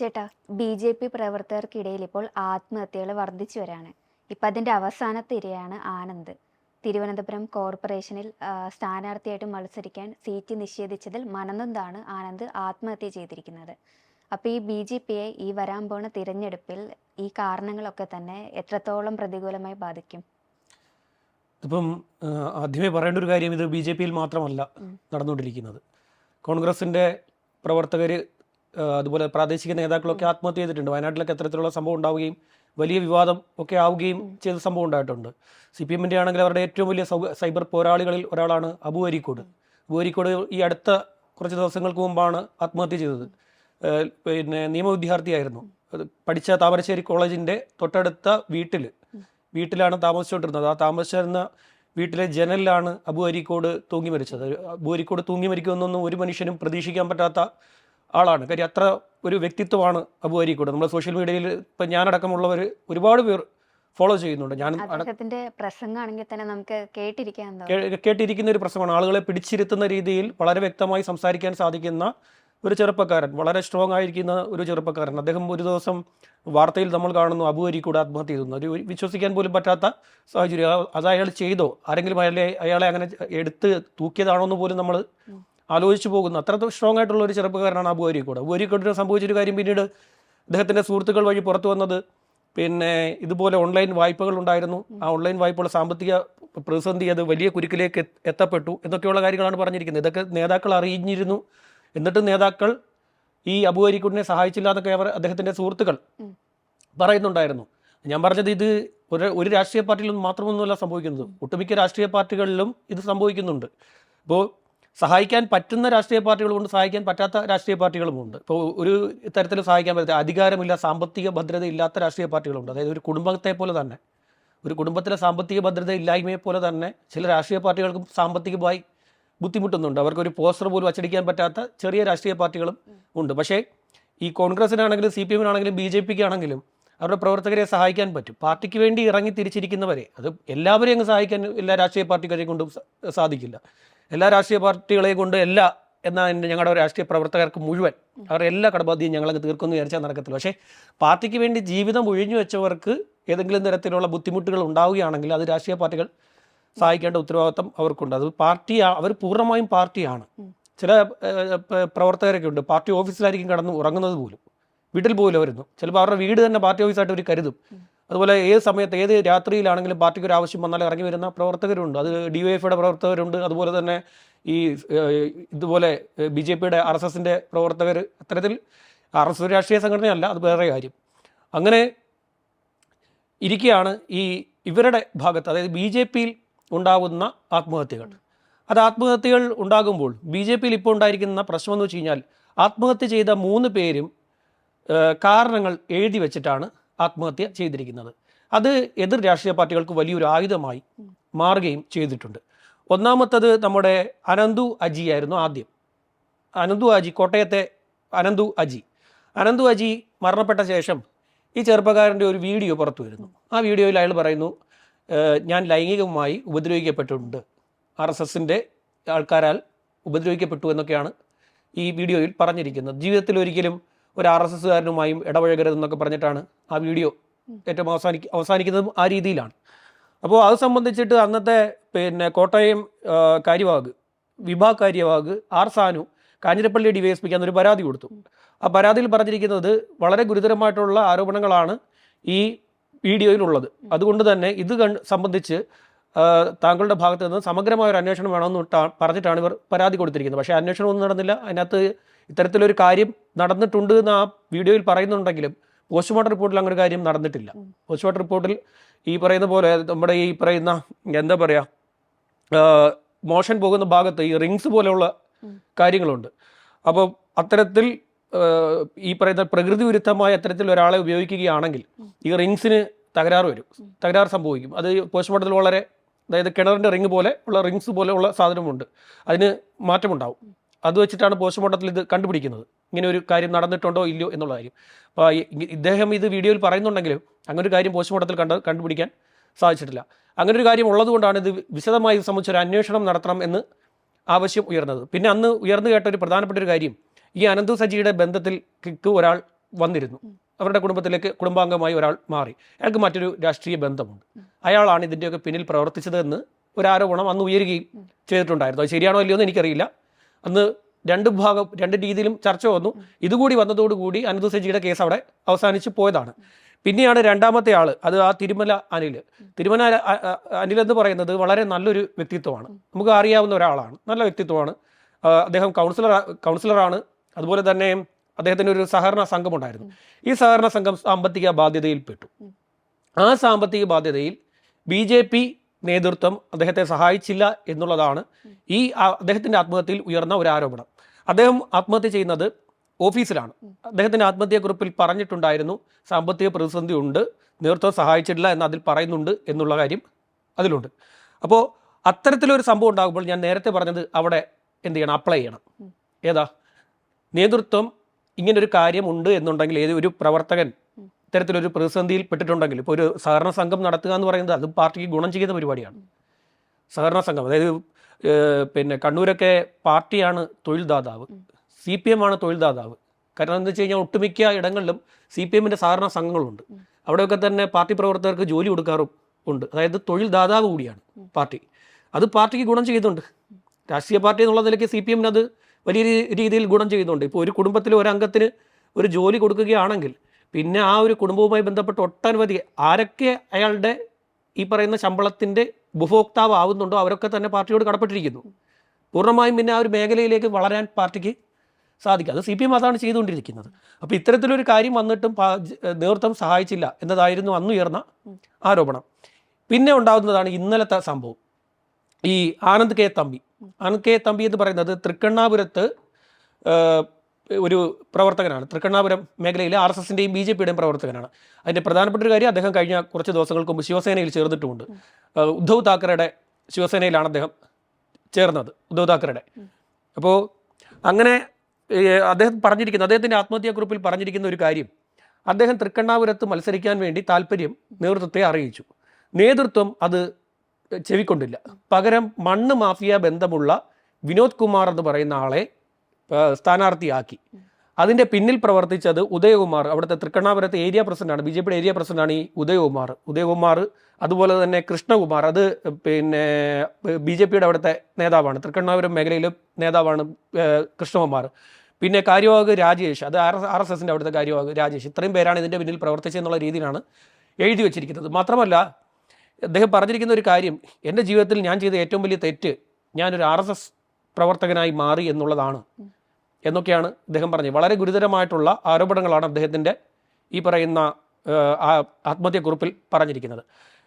ചേട്ടാ B J P പ്രവർത്തകർക്കിടയിൽ ഇപ്പോൾ ആത്മഹത്യകൾ വർദ്ധിച്ചു വരാണ്. ഇപ്പം അതിന്റെ അവസാനത്തെ ഇരയാണ് ആനന്ദ്. തിരുവനന്തപുരം കോർപ്പറേഷനിൽ സ്ഥാനാർത്ഥിയായിട്ട് മത്സരിക്കാൻ സീറ്റ് നിഷേധിച്ചതിൽ മനനൊന്താണ് ആനന്ദ് ആത്മഹത്യ ചെയ്തിരിക്കുന്നത്. അപ്പോൾ ഈ ബി ജെ പിയെ ഈ വരാൻ പോണ തിരഞ്ഞെടുപ്പിൽ ഈ കാരണങ്ങളൊക്കെ തന്നെ എത്രത്തോളം പ്രതികൂലമായി ബാധിക്കും? ഇപ്പം ആദ്യമേ പറയേണ്ട ഒരു കാര്യം ഇത് ബി ജെ പിയിൽ മാത്രമല്ല. നടന്നുകൊണ്ടിരിക്കുന്നത്. കോൺഗ്രസിന്റെ പ്രവർത്തകർ അതുപോലെ പ്രാദേശിക നേതാക്കളൊക്കെ ആത്മഹത്യ ചെയ്തിട്ടുണ്ട്. വയനാട്ടിലൊക്കെ അത്തരത്തിലുള്ള സംഭവം ഉണ്ടാവുകയും വലിയ വിവാദം ഒക്കെ ആവുകയും ചെയ്ത സംഭവം ഉണ്ടായിട്ടുണ്ട്. സി പി എമ്മിന്റെ ആണെങ്കിൽ അവരുടെ ഏറ്റവും വലിയ സൈബർ പോരാളികളിൽ ഒരാളാണ് അബു അരിക്കോട്. അബു അരിക്കോട് ഈ അടുത്ത കുറച്ച് ദിവസങ്ങൾക്ക് മുമ്പാണ് ആത്മഹത്യ ചെയ്തത്. പിന്നെ നിയമ വിദ്യാർത്ഥിയായിരുന്നു പഠിച്ച താമരശ്ശേരി കോളേജിന്റെ തൊട്ടടുത്ത വീട്ടിൽ വീട്ടിലാണ് താമസിച്ചുകൊണ്ടിരുന്നത്. ആ താമസിച്ചിരുന്ന വീട്ടിലെ ജനലിലാണ് അബു അരിക്കോട് തൂങ്ങി മരിച്ചത്. അബു അരിക്കോട് തൂങ്ങി മരിക്കുമെന്നൊന്നും ഒരു മനുഷ്യനും പ്രതീക്ഷിക്കാൻ പറ്റാത്ത ആളാണ്. കാര്യം അത്ര ഒരു വ്യക്തിത്വമാണ് അബു അരീക്കോട് നമ്മൾ സോഷ്യൽ മീഡിയയിൽ ഇപ്പം ഞാനടക്കമുള്ളവർ ഒരുപാട് പേർ ഫോളോ ചെയ്യുന്നുണ്ട്. ഞാൻ പ്രസംഗമാണെങ്കിൽ തന്നെ നമുക്ക് കേട്ടിരിക്കാൻ കേട്ടിരിക്കുന്ന ഒരു പ്രശ്നമാണ് ആളുകളെ പിടിച്ചിരുത്തുന്ന രീതിയിൽ വളരെ വ്യക്തമായി സംസാരിക്കാൻ സാധിക്കുന്ന ഒരു ചെറുപ്പക്കാരൻ വളരെ സ്ട്രോങ് ആയിരിക്കുന്ന ഒരു ചെറുപ്പക്കാരൻ. അദ്ദേഹം ഒരു ദിവസം വാർത്തയിൽ നമ്മൾ കാണുന്നു അബു അരീക്കൂടെ ആത്മഹത്യ ചെയ്തു. ഒരു വിശ്വസിക്കാൻ പോലും പറ്റാത്ത സാഹചര്യം. അത് അയാൾ ചെയ്തോ? ആരെങ്കിലും അയാളെ അയാളെ അങ്ങനെ എടുത്ത് തൂക്കിയതാണോ എന്ന് പോലും നമ്മൾ. ആലോചിച്ച് പോകുന്നു. അത്ര സ്ട്രോങ് ആയിട്ടുള്ള ഒരു ചെറുപ്പക്കാരനാണ് അബു അരീക്കോട് അബു സംഭവിച്ചൊരു കാര്യം പിന്നീട് അദ്ദേഹത്തിന്റെ സുഹൃത്തുക്കൾ വഴി പുറത്തു വന്നത്. പിന്നെ ഇതുപോലെ ഓൺലൈൻ വായ്പകൾ ഉണ്ടായിരുന്നു. ആ ഓൺലൈൻ വായ്പകൾ സാമ്പത്തിക പ്രതിസന്ധി അത് വലിയ കുരുക്കിലേക്ക് എത്ത് എത്തപ്പെട്ടു എന്നൊക്കെയുള്ള കാര്യങ്ങളാണ് പറഞ്ഞിരിക്കുന്നത്. ഇതൊക്കെ നേതാക്കൾ അറിഞ്ഞിരുന്നു. എന്നിട്ട് നേതാക്കൾ ഈ അബു അരിക്കുട്ടിനെ സഹായിച്ചില്ല എന്നൊക്കെ അവർ അദ്ദേഹത്തിന്റെ സുഹൃത്തുക്കൾ പറയുന്നുണ്ടായിരുന്നു. ഞാൻ പറഞ്ഞത് ഇത് ഒരു ഒരു രാഷ്ട്രീയ പാർട്ടിയിലൊന്നും മാത്രമൊന്നുമല്ല സംഭവിക്കുന്നത്. ഒട്ടുമിക്ക രാഷ്ട്രീയ പാർട്ടികളിലും ഇത് സംഭവിക്കുന്നുണ്ട്. അപ്പോൾ സഹായിക്കാൻ പറ്റുന്ന രാഷ്ട്രീയ പാർട്ടികളുമുണ്ട് സഹായിക്കാൻ പറ്റാത്ത രാഷ്ട്രീയ പാർട്ടികളുമുണ്ട്. ഇപ്പോൾ ഒരു തരത്തിൽ സഹായിക്കാൻ പറ്റില്ല അധികാരമില്ല സാമ്പത്തിക ഭദ്രത ഇല്ലാത്ത രാഷ്ട്രീയ പാർട്ടികളുണ്ട്. അതായത് ഒരു കുടുംബത്തെ പോലെ തന്നെ. ഒരു കുടുംബത്തിലെ സാമ്പത്തിക ഭദ്രത ഇല്ലായ്മയെ പോലെ തന്നെ ചില രാഷ്ട്രീയ പാർട്ടികൾക്കും സാമ്പത്തികമായി ബുദ്ധിമുട്ടുന്നുണ്ട്. അവർക്ക് ഒരു പോസ്റ്റർ പോലും അച്ചടിക്കാൻ പറ്റാത്ത ചെറിയ രാഷ്ട്രീയ പാർട്ടികളും ഉണ്ട്. പക്ഷേ ഈ കോൺഗ്രസിനാണെങ്കിലും സി പി എമ്മിനാണെങ്കിലും ബി ജെ പിക്ക് ആണെങ്കിലും അവരുടെ പ്രവർത്തകരെ സഹായിക്കാൻ പറ്റും. പാർട്ടിക്ക് വേണ്ടി ഇറങ്ങി തിരിച്ചിരിക്കുന്നവരെ അത് എല്ലാവരെയും അങ്ങ് സഹായിക്കാൻ എല്ലാ രാഷ്ട്രീയ പാർട്ടിക്കാരെ കൊണ്ടും സാധിക്കില്ല. എല്ലാ രാഷ്ട്രീയ പാർട്ടികളെയും കൊണ്ട് എല്ലാ എന്ന ഞങ്ങളുടെ രാഷ്ട്രീയ പ്രവർത്തകർക്ക് മുഴുവൻ അവരുടെ എല്ലാ കടബാധ്യയും ഞങ്ങളങ്ങ് തീർക്കുമെന്ന് വിചാരിച്ചാൽ നടക്കത്തില്ല. പക്ഷേ പാർട്ടിക്ക് വേണ്ടി ജീവിതം ഒഴിഞ്ഞു വെച്ചവർക്ക് ഏതെങ്കിലും തരത്തിലുള്ള ബുദ്ധിമുട്ടുകൾ ഉണ്ടാവുകയാണെങ്കിൽ അത് രാഷ്ട്രീയ പാർട്ടികൾ സഹായിക്കേണ്ട ഉത്തരവാദിത്തം അവർക്കുണ്ട്. അത് പാർട്ടി അവർ പൂർണമായും പാർട്ടിയാണ്. ചില പ്രവർത്തകരൊക്കെ ഉണ്ട്. പാർട്ടി ഓഫീസിലായിരിക്കും കടന്ന് ഉറങ്ങുന്നത് പോലും. വീട്ടിൽ പോലും വരുന്നു ചിലപ്പോൾ അവരുടെ വീട് തന്നെ പാർട്ടി ഓഫീസായിട്ട് അവർ കരുതും. അതുപോലെ ഏത് സമയത്ത് ഏത് രാത്രിയിലാണെങ്കിലും പാർട്ടിക്ക് ഒരു ആവശ്യം വന്നാൽ ഇറങ്ങി വരുന്ന പ്രവർത്തകരുണ്ട്. അത് ഡി വൈ എഫിയുടെ പ്രവർത്തകരുണ്ട്. അതുപോലെ തന്നെ ഈ ഇതുപോലെ ബി ജെ പിയുടെ ആർ എസ് എസിന്റെ പ്രവർത്തകർ. അത്തരത്തിൽ ആർ എസ് എസ് രാഷ്ട്രീയ സംഘടനയല്ല അത് വേറെ കാര്യം. അങ്ങനെ ഇരിക്കുകയാണ് ഈ ഇവരുടെ ഭാഗത്ത് അതായത് ബി ജെ പിയിൽ ഉണ്ടാകുന്ന ആത്മഹത്യകൾ. അത് ആത്മഹത്യകൾ ഉണ്ടാകുമ്പോൾ ബി ജെ പിയിൽ ഇപ്പോൾ ഉണ്ടായിരിക്കുന്ന പ്രശ്നം എന്ന് വെച്ച് കഴിഞ്ഞാൽ ആത്മഹത്യ ചെയ്ത മൂന്ന് പേരും കാരണങ്ങൾ എഴുതി വെച്ചിട്ടാണ് ആത്മഹത്യ ചെയ്തിരിക്കുന്നത്. അത് എതിർ രാഷ്ട്രീയ പാർട്ടികൾക്ക് വലിയൊരു ആയുധമായി മാറുകയും ചെയ്തിട്ടുണ്ട്. ഒന്നാമത്തത് നമ്മുടെ അനന്തു അജി ആയിരുന്നു ആദ്യം. അനന്തു അജി കോട്ടയത്തെ അനന്തു അജി. അനന്തു അജി മരണപ്പെട്ട ശേഷം ഈ ചെറുപ്പക്കാരന്റെ ഒരു വീഡിയോ പുറത്തു വരുന്നു. ആ വീഡിയോയിൽ അയാൾ പറയുന്നു ഞാൻ ലൈംഗികമായി ഉപദ്രവിക്കപ്പെട്ടിട്ടുണ്ട്. ആർ എസ് എസിന്റെ ആൾക്കാരാൽ ഉപദ്രവിക്കപ്പെട്ടു എന്നൊക്കെയാണ് ഈ വീഡിയോയിൽ പറഞ്ഞിരിക്കുന്നത്. ജീവിതത്തിൽ ഒരിക്കലും ഒരു ആർ എസ് എസ്സുകാരനുമായും ഇടപഴകരുതെന്നൊക്കെ പറഞ്ഞിട്ടാണ് ആ വീഡിയോ ഏറ്റവും അവസാനിക്ക അവസാനിക്കുന്നതും ആ രീതിയിലാണ്. അപ്പോൾ അത് സംബന്ധിച്ചിട്ട് അന്നത്തെ പിന്നെ കോട്ടയം കാര്യവാഗ് വിഭാഗ് കാര്യവാഹ് R Sanu Kanjirappally D Y S പിക്ക് പരാതി കൊടുത്തു. ആ പരാതിയിൽ പറഞ്ഞിരിക്കുന്നത് വളരെ ഗുരുതരമായിട്ടുള്ള ആരോപണങ്ങളാണ് ഈ വീഡിയോയിലുള്ളത്. അതുകൊണ്ട് തന്നെ ഇത് സംബന്ധിച്ച് താങ്കളുടെ ഭാഗത്ത് നിന്ന് സമഗ്രമായ ഒരു അന്വേഷണം വേണമെന്ന് പറഞ്ഞിട്ടാണ് ഇവർ പരാതി കൊടുത്തിരിക്കുന്നത്. പക്ഷേ അന്വേഷണം ഒന്നും നടന്നില്ല. അതിനകത്ത് ഇത്തരത്തിലൊരു കാര്യം നടന്നിട്ടുണ്ട് എന്ന് ആ വീഡിയോയിൽ പറയുന്നുണ്ടെങ്കിലും പോസ്റ്റ്മോർട്ടം റിപ്പോർട്ടിൽ അങ്ങനെ ഒരു കാര്യം നടന്നിട്ടില്ല. പോസ്റ്റ്മോർട്ടം റിപ്പോർട്ടിൽ ഈ പറയുന്ന പോലെ നമ്മുടെ ഈ പറയുന്ന എന്താ പറയുക മോഷൻ പോകുന്ന ഭാഗത്ത് ഈ റിങ്സ് പോലെയുള്ള കാര്യങ്ങളുണ്ട്. അപ്പോൾ അത്തരത്തിൽ ഈ പറയുന്ന പ്രകൃതി വിരുദ്ധമായ അത്തരത്തിൽ ഒരാളെ ഉപയോഗിക്കുകയാണെങ്കിൽ ഈ റിങ്സിന് തകരാറ് വരും. തകരാറ് സംഭവിക്കും. അത് പോസ്റ്റ്മോർട്ടത്തിൽ വളരെ അതായത് കിണറിന്റെ റിങ് പോലെ ഉള്ള റിങ്സ് പോലെ ഉള്ള സാധനമുണ്ട്. അതിന് മാറ്റമുണ്ടാവും. അത് വെച്ചിട്ടാണ് പോസ്റ്റ്മോർട്ടത്തിൽ ഇത് കണ്ടുപിടിക്കുന്നത്. ഇങ്ങനെ ഒരു കാര്യം നടന്നിട്ടുണ്ടോ ഇല്ലയോ എന്നുള്ള കാര്യം. അപ്പോൾ ഇദ്ദേഹം ഇത് വീഡിയോയിൽ പറയുന്നുണ്ടെങ്കിലും അങ്ങനെ ഒരു കാര്യം പോസ്റ്റ്മോർട്ടത്തിൽ കണ്ട് കണ്ടുപിടിക്കാൻ സാധിച്ചിട്ടില്ല. അങ്ങനെ ഒരു കാര്യം ഉള്ളതുകൊണ്ടാണ് ഇത് വിശദമായി ഇത് സംബന്ധിച്ച് ഒരു അന്വേഷണം നടത്തണം എന്ന് ആവശ്യം ഉയർന്നത്. പിന്നെ അന്ന് ഉയർന്നു കേട്ട ഒരു പ്രധാനപ്പെട്ട ഒരു കാര്യം ഈ അനന്തു സജിയുടെ ബന്ധത്തിൽ കിക്ക് ഒരാൾ വന്നിരുന്നു. അവരുടെ കുടുംബത്തിലേക്ക് കുടുംബാംഗമായി ഒരാൾ മാറി. അയാൾക്ക് മറ്റൊരു രാഷ്ട്രീയ ബന്ധമുണ്ട്. അയാളാണ് ഇതിന്റെയൊക്കെ പിന്നിൽ പ്രവർത്തിച്ചതെന്ന് ഒരു ആരോപണം അന്ന് ഉയരുകയും ചെയ്തിട്ടുണ്ടായിരുന്നു. അത് ശരിയാണോ ഇല്ലയോ എന്ന് എനിക്കറിയില്ല. അന്ന് രണ്ട് ഭാഗം രണ്ട് രീതിയിലും ചർച്ച വന്നു. ഇതുകൂടി വന്നതോടുകൂടി അനന്ത സജിയുടെ കേസ് അവിടെ അവസാനിച്ച് പോയതാണ്. പിന്നെയാണ് രണ്ടാമത്തെ ആൾ അത് ആ തിരുമല അനിൽ. തിരുമല അനിൽ എന്ന് പറയുന്നത് വളരെ നല്ലൊരു വ്യക്തിത്വമാണ്. നമുക്ക് അറിയാവുന്ന ഒരാളാണ് നല്ല വ്യക്തിത്വമാണ്. അദ്ദേഹം കൗൺസിലർ കൗൺസിലറാണ്. അതുപോലെ തന്നെ അദ്ദേഹത്തിന് ഒരു സഹകരണ സംഘം ഉണ്ടായിരുന്നു. ഈ സഹകരണ സംഘം സാമ്പത്തിക ബാധ്യതയിൽപ്പെട്ടു. ആ സാമ്പത്തിക ബാധ്യതയിൽ ബി ജെ പി നേതൃത്വം അദ്ദേഹത്തെ സഹായിച്ചില്ല എന്നുള്ളതാണ് ഈ അദ്ദേഹത്തിന്റെ ആത്മഹത്യയിൽ ഉയർന്ന ഒരു ആരോപണം. അദ്ദേഹം ആത്മഹത്യ ചെയ്യുന്നത് ഓഫീസിലാണ്. അദ്ദേഹത്തിന്റെ ആത്മഹത്യക്കുറിപ്പിൽ പറഞ്ഞിട്ടുണ്ടായിരുന്നു. സാമ്പത്തിക പ്രതിസന്ധി ഉണ്ട്. നേതൃത്വം സഹായിച്ചിട്ടില്ല എന്ന് അതിൽ പറയുന്നുണ്ട് എന്നുള്ള കാര്യം അതിലുണ്ട്. അപ്പോൾ അത്തരത്തിലൊരു സംഭവം ഉണ്ടാകുമ്പോൾ ഞാൻ നേരത്തെ പറഞ്ഞത് അവിടെ എന്ത് ചെയ്യണം? അപ്ലൈ ചെയ്യണം. ഏതാ? നേതൃത്വം ഇങ്ങനൊരു കാര്യം ഉണ്ട് എന്നുണ്ടെങ്കിൽ ഏതൊരു പ്രവർത്തകൻ ഇത്തരത്തിലൊരു പ്രതിസന്ധിയിൽ പെട്ടിട്ടുണ്ടെങ്കിൽ ഇപ്പോൾ ഒരു സഹകരണ സംഘം നടത്തുക എന്ന് പറയുന്നത് അത് പാർട്ടിക്ക് ഗുണം ചെയ്യുന്ന പരിപാടിയാണ്. സഹകരണ സംഘം അതായത് പിന്നെ കണ്ണൂരൊക്കെ പാർട്ടിയാണ് തൊഴിൽദാതാവ് സി പി എം ആണ് തൊഴിൽദാതാവ് കാരണം എന്താ വെച്ച് കഴിഞ്ഞാൽ ഒട്ടുമിക്ക ഇടങ്ങളിലും സി പി എമ്മിന്റെ സഹകരണ സംഘങ്ങളുണ്ട്. അവിടെയൊക്കെ തന്നെ പാർട്ടി പ്രവർത്തകർക്ക് ജോലി കൊടുക്കാറും ഉണ്ട്. അതായത് തൊഴിൽദാതാവ് കൂടിയാണ് പാർട്ടി. അത് പാർട്ടിക്ക് ഗുണം ചെയ്യുന്നുണ്ട്. രാഷ്ട്രീയ പാർട്ടി എന്നുള്ള നിലയ്ക്ക് സി പി എമ്മിനത് വലിയ രീതിയിൽ ഗുണം ചെയ്യുന്നുണ്ട്. ഇപ്പോൾ ഒരു കുടുംബത്തിലെ ഒരു അംഗത്തിന് ഒരു ജോലി കൊടുക്കുകയാണെങ്കിൽ പിന്നെ ആ ഒരു കുടുംബവുമായി ബന്ധപ്പെട്ട് ഒട്ടനവധി ആരൊക്കെ അയാളുടെ ഈ പറയുന്ന ശമ്പളത്തിന്റെ ഉപഭോക്താവ് ആവുന്നുണ്ടോ അവരൊക്കെ തന്നെ പാർട്ടിയോട് കടപ്പെട്ടിരിക്കുന്നു. പൂർണമായും പിന്നെ ആ ഒരു മേഖലയിലേക്ക് വളരാൻ പാർട്ടിക്ക് സാധിക്കും. അത് സി പി എം അതാണ് ചെയ്തുകൊണ്ടിരിക്കുന്നത്. അപ്പോൾ ഇത്തരത്തിലൊരു കാര്യം വന്നിട്ടും നേതൃത്വം സഹായിച്ചില്ല എന്നതായിരുന്നു അന്നുയർന്ന ആരോപണം. പിന്നെ ഉണ്ടാകുന്നതാണ് ഇന്നലത്തെ സംഭവം. ഈ ആനന്ദ് കെ തമ്പി. ആനന്ദ് കെ തമ്പി എന്ന് പറയുന്നത് തൃക്കണ്ണാപുരത്ത് ഒരു പ്രവർത്തകനാണ്. തൃക്കണ്ണാപുരം മേഖലയിലെ ആർ എസ് എസിന്റെയും ബി ജെ പിയുടെയും പ്രവർത്തകനാണ്. അതിന്റെ പ്രധാനപ്പെട്ട ഒരു കാര്യം അദ്ദേഹം കഴിഞ്ഞ കുറച്ച് ദിവസങ്ങൾക്ക് മുമ്പ് ശിവസേനയിൽ ചേർന്നിട്ടുമുണ്ട്. ഉദ്ധവ് താക്കറയുടെ ശിവസേനയിലാണ് അദ്ദേഹം ചേർന്നത് ഉദ്ധവ് താക്കറയുടെ. അപ്പോൾ അങ്ങനെ അദ്ദേഹം പറഞ്ഞിരിക്കുന്ന അദ്ദേഹത്തിന്റെ ആത്മഹത്യാക്കുറിപ്പിൽ പറഞ്ഞിരിക്കുന്ന ഒരു കാര്യം അദ്ദേഹം തൃക്കണ്ണാപുരത്ത് മത്സരിക്കാൻ വേണ്ടി താല്പര്യം നേതൃത്വത്തെ അറിയിച്ചു. നേതൃത്വം അത് ചെവിക്കൊണ്ടില്ല. പകരം മണ്ണ് മാഫിയ ബന്ധമുള്ള വിനോദ് കുമാർ എന്ന് പറയുന്ന ആളെ സ്ഥാനാർത്ഥിയാക്കി. അതിന്റെ പിന്നിൽ പ്രവർത്തിച്ചത് ഉദയകുമാർ. അവിടുത്തെ തൃക്കണ്ണാപുരത്തെ ഏരിയ പ്രസിഡന്റാണ് ബി ജെ പിയുടെ ഏരിയ പ്രസിഡന്റാണ് ഈ ഉദയകുമാർ. ഉദയകുമാർ അതുപോലെ തന്നെ കൃഷ്ണകുമാർ അത് പിന്നെ ബി ജെ പിയുടെ അവിടുത്തെ നേതാവാണ് തൃക്കണ്ണാപുരം മേഖലയിലെ നേതാവാണ് കൃഷ്ണകുമാർ. പിന്നെ കാര്യവാഹ് രാജേഷ് അത് ആർ ആർ എസ് എസിന്റെ അവിടുത്തെ കാര്യവാഹ് രാജേഷ്. ഇത്രയും പേരാണ് ഇതിന്റെ പിന്നിൽ പ്രവർത്തിച്ചതെന്നുള്ള രീതിയിലാണ് എഴുതി വെച്ചിരിക്കുന്നത്. മാത്രമല്ല അദ്ദേഹം പറഞ്ഞിരിക്കുന്ന ഒരു കാര്യം എന്റെ ജീവിതത്തിൽ ഞാൻ ചെയ്ത ഏറ്റവും വലിയ തെറ്റ് ഞാനൊരു ആർ എസ് എസ് പ്രവർത്തകനായി മാറി എന്നുള്ളതാണ്. എന്നൊക്കെയാണ് അദ്ദേഹം പറഞ്ഞത്. വളരെ ഗുരുതരമായിട്ടുള്ള ആരോപണങ്ങളാണ് അദ്ദേഹത്തിന്റെ ഈ പറയുന്ന ആത്മഹത്യക്കുറിപ്പിൽ പറഞ്ഞിരിക്കുന്നത്.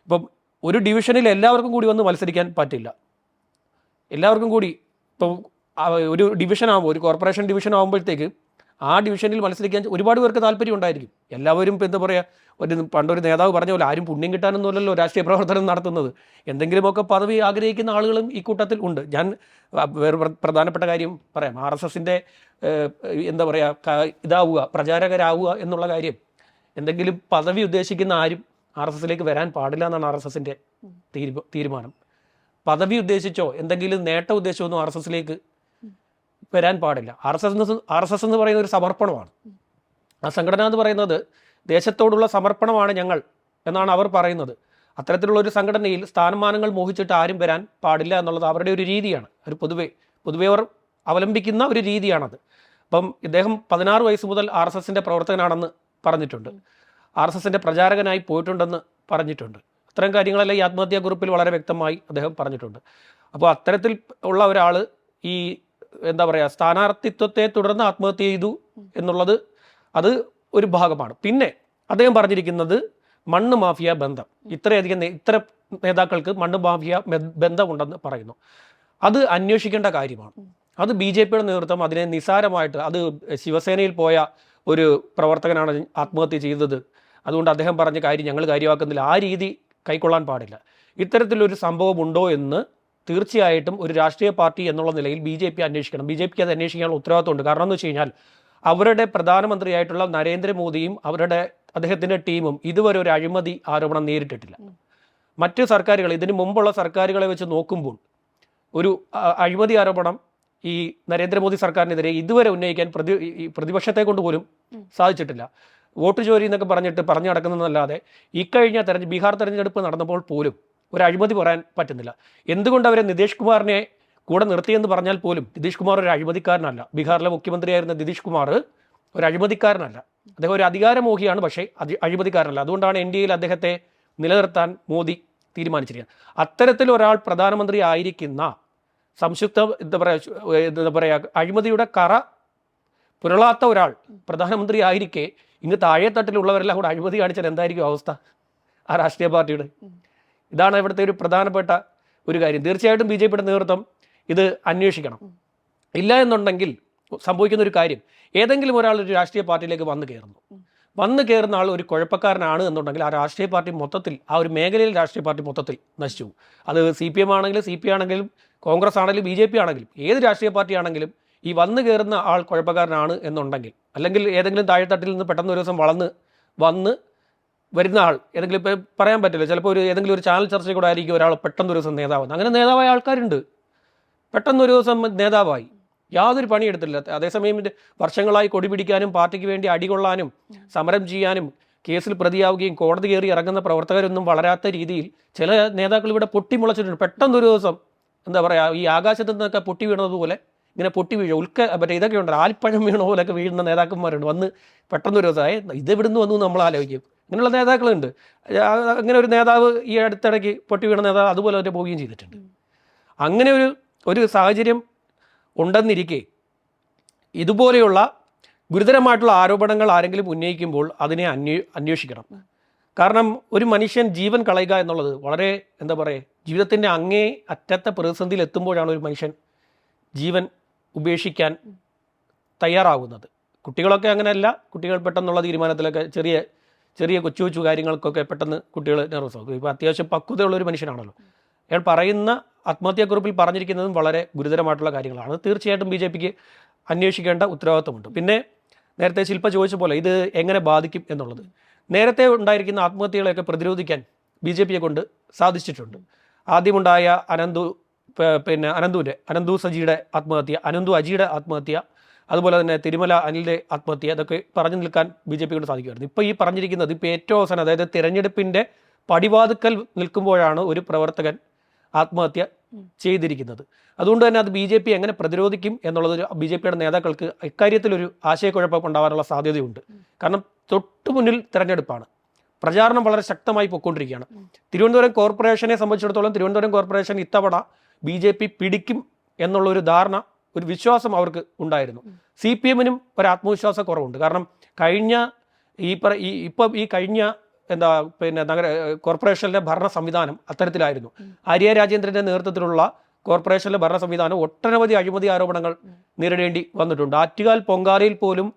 ഇപ്പം ഒരു ഡിവിഷനിൽ എല്ലാവർക്കും കൂടി വന്ന് മത്സരിക്കാൻ പറ്റില്ല. എല്ലാവർക്കും കൂടി ഇപ്പം ഒരു ഡിവിഷൻ ആകുമ്പോൾ ഒരു കോർപ്പറേഷൻ ഡിവിഷൻ ആകുമ്പോഴത്തേക്ക് ആ ഡിവിഷനിൽ മത്സരിക്കാൻ ഒരുപാട് പേർക്ക് താല്പര്യം ഉണ്ടായിരിക്കും. എല്ലാവരും ഇപ്പം എന്താ പറയുക ഒരു പണ്ടൊരു നേതാവ് പറഞ്ഞ പോലെ ആരും പുണ്യം കിട്ടാനൊന്നുമല്ലല്ലോ രാഷ്ട്രീയ പ്രവർത്തനം നടത്തുന്നത്. എന്തെങ്കിലുമൊക്കെ പദവി ആഗ്രഹിക്കുന്ന ആളുകളും ഈ കൂട്ടത്തിൽ ഉണ്ട്. ഞാൻ വേറെ പ്രധാനപ്പെട്ട കാര്യം പറയാം. ആർ എസ് എസിന്റെ എന്താ പറയുക ഇതാവുക പ്രചാരകരാവുക എന്നുള്ള കാര്യം. എന്തെങ്കിലും പദവി ഉദ്ദേശിക്കുന്ന ആരും ആർ എസ് എസിലേക്ക് വരാൻ പാടില്ല എന്നാണ് ആർ എസ് എസിന്റെ തീരുമാനം. പദവി ഉദ്ദേശിച്ചോ എന്തെങ്കിലും നേട്ടം ഉദ്ദേശിച്ചോ ഒന്നും ആർ എസ് എസിലേക്ക് വരാൻ പാടില്ല. R S S R S S എന്ന് പറയുന്ന ഒരു സമർപ്പണമാണ്. ആ സംഘടന എന്ന് പറയുന്നത് ദേശത്തോടുള്ള സമർപ്പണമാണ് ഞങ്ങൾ എന്നാണ് അവർ പറയുന്നത്. അത്തരത്തിലുള്ള ഒരു സംഘടനയിൽ സ്ഥാനമാനങ്ങൾ മോഹിച്ചിട്ട് ആരും വരാൻ പാടില്ല എന്നുള്ളത് അവരുടെ ഒരു രീതിയാണ്. ഒരു പൊതുവെ പൊതുവെ അവർ അവലംബിക്കുന്ന ഒരു രീതിയാണത്. അപ്പം ഇദ്ദേഹം പതിനാറ് വയസ്സ് മുതൽ ആർ എസ് എസിന്റെ പ്രവർത്തകനാണെന്ന് പറഞ്ഞിട്ടുണ്ട്. ആർ എസ് എസിന്റെ പ്രചാരകനായി പോയിട്ടുണ്ടെന്ന് പറഞ്ഞിട്ടുണ്ട്. അത്തരം കാര്യങ്ങളെല്ലാം ഈ ആത്മഹത്യാ ഗ്രൂപ്പിൽ വളരെ വ്യക്തമായി അദ്ദേഹം പറഞ്ഞിട്ടുണ്ട്. അപ്പോൾ അത്തരത്തിൽ ഉള്ള ഒരാൾ ഈ എന്താ പറയുക സ്ഥാനാർത്ഥിത്വത്തെ തുടർന്ന് ആത്മഹത്യ ചെയ്തു എന്നുള്ളത് അത് ഒരു ഭാഗമാണ്. പിന്നെ അദ്ദേഹം പറഞ്ഞിരിക്കുന്നത് മണ്ണ് മാഫിയ ബന്ധം. ഇത്രയധികം ഇത്ര നേതാക്കൾക്ക് മണ്ണ് മാഫിയ ബന്ധമുണ്ടെന്ന് പറയുന്നു. അത് അന്വേഷിക്കേണ്ട കാര്യമാണ്. അത് ബി ജെ പിയുടെ നേതൃത്വം അതിനെ നിസാരമായിട്ട് അത് ശിവസേനയിൽ പോയ ഒരു പ്രവർത്തകനാണ് ആത്മഹത്യ ചെയ്തത്. അതുകൊണ്ട് അദ്ദേഹം പറഞ്ഞ കാര്യം ഞങ്ങൾ കാര്യമാക്കുന്നില്ല. ആ രീതി കൈക്കൊള്ളാൻ പാടില്ല. ഇത്തരത്തിലൊരു സംഭവം ഉണ്ടോ എന്ന് തീർച്ചയായിട്ടും ഒരു രാഷ്ട്രീയ പാർട്ടി എന്നുള്ള നിലയിൽ ബി ജെ പി അന്വേഷിക്കണം. ബി ജെ പിക്ക് അത് അന്വേഷിക്കാനുള്ള ഉത്തരവാദിത്തമുണ്ട് കാരണം എന്ന് വെച്ച് കഴിഞ്ഞാൽ അവരുടെ പ്രധാനമന്ത്രിയായിട്ടുള്ള നരേന്ദ്രമോദിയും അവരുടെ അദ്ദേഹത്തിന്റെ ടീമും ഇതുവരെ ഒരു അഴിമതി ആരോപണം നേരിട്ടിട്ടില്ല. മറ്റ് സർക്കാരുകൾ ഇതിന് മുമ്പുള്ള സർക്കാരുകളെ വെച്ച് നോക്കുമ്പോൾ ഒരു അഴിമതി ആരോപണം ഈ നരേന്ദ്രമോദി സർക്കാരിനെതിരെ ഇതുവരെ ഉന്നയിക്കാൻ പ്രതി പ്രതിപക്ഷത്തെ കൊണ്ട് പോലും സാധിച്ചിട്ടില്ല. വോട്ട് ചോരി എന്നൊക്കെ പറഞ്ഞിട്ട് പറഞ്ഞു നടക്കുന്നതല്ലാതെ ഇക്കഴിഞ്ഞ തെരഞ്ഞെടുപ്പ് ബീഹാർ തെരഞ്ഞെടുപ്പ് നടന്നപ്പോൾ പോലും ഒരു അഴിമതി പറയാൻ പറ്റുന്നില്ല. എന്തുകൊണ്ട് അവരെ നിതീഷ് കുമാറിനെ കൂടെ നിർത്തിയെന്ന് പറഞ്ഞാൽ പോലും നിതീഷ് കുമാർ ഒരു അഴിമതിക്കാരനല്ല. ബീഹാറിലെ മുഖ്യമന്ത്രിയായിരുന്ന നിതീഷ് കുമാർ ഒരു അഴിമതിക്കാരനല്ല. അദ്ദേഹം ഒരു അധികാരമോഹിയാണ് പക്ഷേ അഴിമതിക്കാരനല്ല. അതുകൊണ്ടാണ് എൻ ഡി എയിൽ അദ്ദേഹത്തെ നിലനിർത്താൻ മോദി തീരുമാനിച്ചിരിക്കുന്നത്. അത്തരത്തിൽ ഒരാൾ പ്രധാനമന്ത്രി ആയിരിക്കുന്ന സംശുദ്ധ എന്താ പറയുക എന്താ പറയുക അഴിമതിയുടെ കറ പുരളാത്ത ഒരാൾ പ്രധാനമന്ത്രി ആയിരിക്കെ ഇന്ന് താഴെത്തട്ടിലുള്ളവരെല്ലാം കൂടെ അഴിമതി കാണിച്ചാൽ എന്തായിരിക്കും അവസ്ഥ? ആ രാഷ്ട്രീയ പാർട്ടിയുടെ. ഇതാണ് ഇവിടുത്തെ ഒരു പ്രധാനപ്പെട്ട ഒരു കാര്യം. തീർച്ചയായിട്ടും ബി ജെ പിയുടെ നേതൃത്വം ഇത് അന്വേഷിക്കണം. ഇല്ല എന്നുണ്ടെങ്കിൽ സംഭവിക്കുന്ന ഒരു കാര്യം ഏതെങ്കിലും ഒരാൾ ഒരു രാഷ്ട്രീയ പാർട്ടിയിലേക്ക് വന്നു കയറുന്നു. വന്നു കയറുന്ന ആൾ ഒരു കുഴപ്പക്കാരനാണ് എന്നുണ്ടെങ്കിൽ ആ രാഷ്ട്രീയ പാർട്ടി മൊത്തത്തിൽ ആ ഒരു മേഖലയിൽ രാഷ്ട്രീയ പാർട്ടി മൊത്തത്തിൽ നശിച്ചു. അത് സി പി എം ആണെങ്കിലും സി പി ആണെങ്കിലും കോൺഗ്രസ് ആണെങ്കിലും ബി ജെ പി ആണെങ്കിലും ഏത് രാഷ്ട്രീയ പാർട്ടി ആണെങ്കിലും ഈ വന്നു കയറുന്ന ആൾ കുഴപ്പക്കാരനാണ് എന്നുണ്ടെങ്കിൽ അല്ലെങ്കിൽ ഏതെങ്കിലും താഴെത്തട്ടിൽ നിന്ന് പെട്ടെന്ന് ഒരു ദിവസം വളർന്ന് വന്ന് വരുന്ന ആൾ ഏതെങ്കിലും ഇപ്പോൾ പറയാൻ പറ്റില്ല. ചിലപ്പോൾ ഒരു ഏതെങ്കിലും ഒരു ചാനൽ ചർച്ചയിൽ കൂടെ ആയിരിക്കും ഒരാൾ പെട്ടെന്ന് ഒരു ദിവസം നേതാവുന്നത് അങ്ങനെ നേതാവായ ആൾക്കാരുണ്ട്. പെട്ടെന്ന് ഒരു ദിവസം നേതാവായി. യാതൊരു പണിയെടുത്തില്ല അതേസമയം വർഷങ്ങളായി കൊടി പിടിക്കാനും പാർട്ടിക്ക് വേണ്ടി അടികൊള്ളാനും സമരം ചെയ്യാനും കേസിൽ പ്രതിയാവുകയും കോടതി കയറി ഇറങ്ങുന്ന പ്രവർത്തകരൊന്നും വളരാത്ത രീതിയിൽ ചില നേതാക്കൾ ഇവിടെ പൊട്ടിമുളച്ചിട്ടുണ്ട്. പെട്ടെന്ന് ഒരു ദിവസം എന്താ പറയുക ഈ ആകാശത്ത് നിന്നൊക്കെ പൊട്ടി വീണതുപോലെ ഇങ്ങനെ പൊട്ടി വീഴുക ഉൽക്ക മറ്റേ ഇതൊക്കെ ഉണ്ട് ആൽപ്പഴം വീണ പോലെയൊക്കെ വീഴുന്ന നേതാക്കന്മാരുണ്ട്. വന്ന് പെട്ടെന്നൊരു ദിവസമായി ദിവസം "ഏ, ഇത് ഇവിടുന്ന് വന്നു നമ്മൾ ആലോചിക്കും. ഇങ്ങനെയുള്ള നേതാക്കളുണ്ട്. അങ്ങനെ ഒരു നേതാവ് ഈ അടുത്തിടയ്ക്ക് പൊട്ടി വീണ നേതാവ് അതുപോലെ തന്നെ പോവുകയും ചെയ്തിട്ടുണ്ട്. അങ്ങനെ ഒരു ഒരു സാഹചര്യം ഉണ്ടെന്നിരിക്കെ ഇതുപോലെയുള്ള ഗുരുതരമായിട്ടുള്ള ആരോപണങ്ങൾ ആരെങ്കിലും ഉന്നയിക്കുമ്പോൾ അതിനെ അന്വേ അന്വേഷിക്കണം. കാരണം ഒരു മനുഷ്യൻ ജീവൻ കളയുക എന്നുള്ളത് വളരെ എന്താ പറയുക ജീവിതത്തിന്റെ അങ്ങേ അറ്റത്തെ പ്രതിസന്ധിയിൽ എത്തുമ്പോഴാണ് ഒരു മനുഷ്യൻ ജീവൻ ഉപേക്ഷിക്കാൻ തയ്യാറാകുന്നത് കുട്ടികളൊക്കെ അങ്ങനെയല്ല. കുട്ടികൾ പെട്ടെന്നുള്ള തീരുമാനത്തിലൊക്കെ ചെറിയ ചെറിയ കൊച്ചു കൊച്ചു കാര്യങ്ങൾക്കൊക്കെ പെട്ടെന്ന് കുട്ടികൾ നെർവസ് ആകും ഇപ്പോൾ അത്യാവശ്യം പക്വതയുള്ള ഒരു മനുഷ്യനാണല്ലോ. അയാൾ പറയുന്ന ആത്മഹത്യാക്കുറിപ്പിൽ പറഞ്ഞിരിക്കുന്നതും വളരെ ഗുരുതരമായിട്ടുള്ള കാര്യങ്ങളാണ്. തീർച്ചയായിട്ടും ബി ജെ പിക്ക് അന്വേഷിക്കേണ്ട ഉത്തരവാദിത്വമുണ്ട് പിന്നെ നേരത്തെ ശില്പ ചോദിച്ച പോലെ ഇത് എങ്ങനെ ബാധിക്കും എന്നുള്ളത്. നേരത്തെ ഉണ്ടായിരിക്കുന്ന ആത്മഹത്യകളെയൊക്കെ പ്രതിരോധിക്കാൻ ബി ജെ പിയെ കൊണ്ട് സാധിച്ചിട്ടുണ്ട്. ആദ്യമുണ്ടായ അനന്തു പിന്നെ അനന്തുവിന്റെ അനന്തു സജിയുടെ ആത്മഹത്യ അനന്തു അജിയുടെ ആത്മഹത്യ അതുപോലെ തന്നെ തിരുമല അനിലിന്റെ ആത്മഹത്യ അതൊക്കെ പറഞ്ഞു നിൽക്കാൻ ബി ജെ പി കൊണ്ട് സാധിക്കുമായിരുന്നു. ഇപ്പോൾ ഈ പറഞ്ഞിരിക്കുന്നത് ഇപ്പോൾ ഏറ്റവും അവസാനം അതായത് തിരഞ്ഞെടുപ്പിന്റെ പടിവാതുക്കൽ നിൽക്കുമ്പോഴാണ് ഒരു പ്രവർത്തകൻ ആത്മഹത്യ ചെയ്തിരിക്കുന്നത്. അതുകൊണ്ട് തന്നെ അത് ബി ജെ പി എങ്ങനെ പ്രതിരോധിക്കും എന്നുള്ളത് ബി ജെ പിയുടെ നേതാക്കൾക്ക് ഇക്കാര്യത്തിലൊരു ആശയക്കുഴപ്പം ഉണ്ടാവാനുള്ള സാധ്യതയുണ്ട്. കാരണം തൊട്ടു മുന്നിൽ തിരഞ്ഞെടുപ്പാണ്. പ്രചാരണം വളരെ ശക്തമായി പൊയ്ക്കൊണ്ടിരിക്കുകയാണ്. തിരുവനന്തപുരം കോർപ്പറേഷനെ സംബന്ധിച്ചിടത്തോളം തിരുവനന്തപുരം കോർപ്പറേഷൻ ഇത്തവണ ബി ജെ പി പിടിക്കും എന്നുള്ളൊരു ധാരണ ഒരു വിശ്വാസം അവർക്ക് ഉണ്ടായിരുന്നു. സി പി എമ്മിനും ഒരു ആത്മവിശ്വാസ കുറവുണ്ട് കാരണം കഴിഞ്ഞ ഈ പറ ഈ ഇപ്പം ഈ കഴിഞ്ഞ എന്താ പിന്നെ നഗര കോർപ്പറേഷനിലെ ഭരണ സംവിധാനം അത്തരത്തിലായിരുന്നു. ആര്യ രാജേന്ദ്രന്റെ നേതൃത്വത്തിലുള്ള കോർപ്പറേഷനിലെ ഭരണ സംവിധാനം ഒട്ടനവധി അഴിമതി ആരോപണങ്ങൾ നേരിടേണ്ടി വന്നിട്ടുണ്ട്. ആറ്റുകാൽ പൊങ്കാലയിൽ പോലും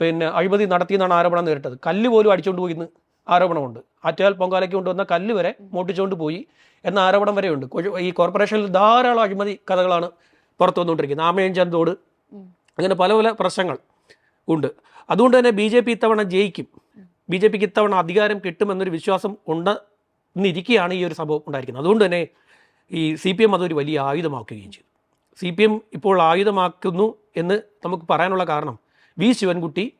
പിന്നെ അഴിമതി നടത്തിയെന്നാണ് ആരോപണം നേരിട്ടത്. കല്ല് പോലും അടിച്ചുകൊണ്ട് പോയി എന്ന് ആരോപണമുണ്ട്. ആറ്റുകാൽ പൊങ്കാലയ്ക്ക് കൊണ്ടുവന്ന കല്ല് വരെ മോട്ടിച്ചുകൊണ്ട് പോയി എന്ന ആരോപണം വരെയുണ്ട്. ഈ കോർപ്പറേഷനിൽ ധാരാളം അഴിമതി കഥകളാണ് പുറത്തു വന്നുകൊണ്ടിരിക്കുന്നത് ആമയം ചന്തോട് അങ്ങനെ പല പല പ്രശ്നങ്ങൾ ഉണ്ട്. അതുകൊണ്ട് തന്നെ ബി ജെ പി ഇത്തവണ ജയിക്കും. ബി ജെ പിക്ക് ഇത്തവണ അധികാരം കിട്ടുമെന്നൊരു വിശ്വാസം ഉണ്ടെന്നിരിക്കുകയാണ് ഈ ഒരു സംഭവം ഉണ്ടായിരിക്കുന്നത്. അതുകൊണ്ട് തന്നെ ഈ സി പി എം അതൊരു വലിയ ആയുധമാക്കുകയും ചെയ്തു. സി പി എം ഇപ്പോൾ ആയുധമാക്കുന്നു എന്ന് നമുക്ക് പറയാനുള്ള കാരണം വി ശിവൻകുട്ടി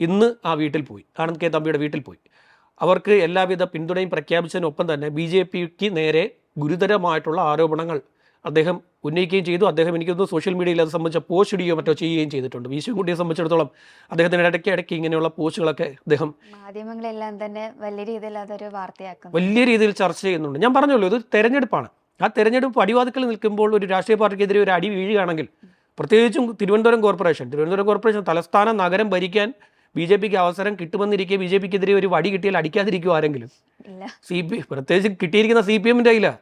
ഇന്ന് ആ വീട്ടിൽ പോയി. ആനന്ദ് കെ തമ്പിയുടെ വീട്ടിൽ പോയി. അവർക്ക് എല്ലാവിധ പിന്തുണയും പ്രഖ്യാപിച്ചതിനൊപ്പം തന്നെ ബി ജെ പിക്ക് നേരെ ഗുരുതരമായിട്ടുള്ള ആരോപണങ്ങൾ അദ്ദേഹം ഉന്നയിക്കുകയും ചെയ്തു. അദ്ദേഹം എനിക്ക് തോന്നുന്നു സോഷ്യൽ മീഡിയയിൽ അത് സംബന്ധിച്ച പോസ്റ്റ് ഇടുകയോ മറ്റോ ചെയ്യുകയും ചെയ്തിട്ടുണ്ട്. വി ശിവൻകുട്ടിയെ സംബന്ധിച്ചിടത്തോളം അദ്ദേഹത്തിന് ഇടയ്ക്ക് ഇടയ്ക്ക് ഇങ്ങനെയുള്ള പോസ്റ്റുകളൊക്കെ അദ്ദേഹം മാധ്യമങ്ങളെല്ലാം തന്നെ വലിയ രീതിയിൽ അതൊരു വാർത്തയാക്കുന്നു. വലിയ രീതിയിൽ ചർച്ച ചെയ്യുന്നുണ്ട്. ഞാൻ പറഞ്ഞല്ലോ ഇത് തെരഞ്ഞെടുപ്പാണ്. ആ തെരഞ്ഞെടുപ്പ് അടിവാതിക്കൽ നിൽക്കുമ്പോൾ ഒരു രാഷ്ട്രീയ പാർട്ടിക്കെതിരെ ഒരു അടി വീഴുകയാണെങ്കിൽ പ്രത്യേകിച്ചും തിരുവനന്തപുരം കോർപ്പറേഷൻ തിരുവനന്തപുരം കോർപ്പറേഷൻ തലസ്ഥാന നഗരം ഭരിക്കാൻ ബി ജെ പിക്ക് അവസരം കിട്ടുമെന്നിരിക്കെ ബി ജെ പിക്കെതിരെ ഒരു വടി കിട്ടിയാൽ അടിക്കാതിരിക്കുമോ ആരെങ്കിലും? സി പി പ്രത്യേകിച്ച് കിട്ടിയിരിക്കുന്ന സി പി എമ്മിന്റെ കയ്യിലാണ്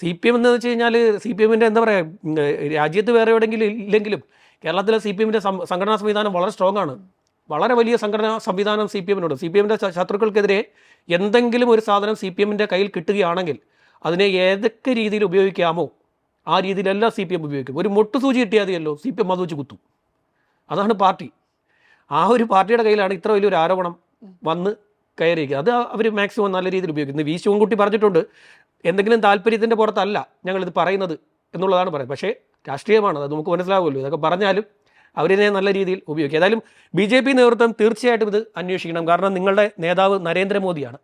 സി പി എം എന്ന് വെച്ച് കഴിഞ്ഞാൽ സി പി എമ്മിന്റെ എന്താ പറയുക രാജ്യത്ത് വേറെ എവിടെയെങ്കിലും ഇല്ലെങ്കിലും കേരളത്തിലെ സി പി എമ്മിന്റെ സംഘടനാ സംവിധാനം വളരെ സ്ട്രോങ് ആണ്. വളരെ വലിയ സംഘടനാ സംവിധാനം സി പി എമ്മിനുണ്ട്. സി പി എമ്മിന്റെ ശത്രുക്കൾക്കെതിരെ എന്തെങ്കിലും ഒരു സാധനം സി പി എമ്മിന്റെ കയ്യിൽ കിട്ടുകയാണെങ്കിൽ അതിനെ ഏതൊക്കെ രീതിയിൽ ഉപയോഗിക്കാമോ ആ രീതിയിലല്ല സി പി എം ഉപയോഗിക്കും. ഒരു മുട്ടുസൂചി കിട്ടിയാൽ മതിയല്ലോ സി പി എം അത് വെച്ച് കുത്തും. അതാണ് പാർട്ടി. ആ ഒരു പാർട്ടിയുടെ കയ്യിലാണ് ഇത്ര വലിയൊരു ആരോപണം വന്ന് കയറിയിരിക്കുക അത് അവർ മാക്സിമം നല്ല രീതിയിൽ ഉപയോഗിക്കുന്നത് വി ശിവൻകുട്ടി പറഞ്ഞിട്ടുണ്ട് എന്തെങ്കിലും താല്പര്യത്തിന്റെ പുറത്തല്ല ഞങ്ങളിത് പറയുന്നത് എന്നുള്ളതാണ് പറയുന്നത്. പക്ഷേ രാഷ്ട്രീയമാണ് അത് നമുക്ക് മനസ്സിലാവുമല്ലോ. ഇതൊക്കെ പറഞ്ഞാലും അവരിനെ നല്ല രീതിയിൽ ഉപയോഗിക്കും. ഏതായാലും ബി ജെ പി നേതൃത്വം തീർച്ചയായിട്ടും ഇത് അന്വേഷിക്കണം. കാരണം നിങ്ങളുടെ നേതാവ് നരേന്ദ്രമോദിയാണ്.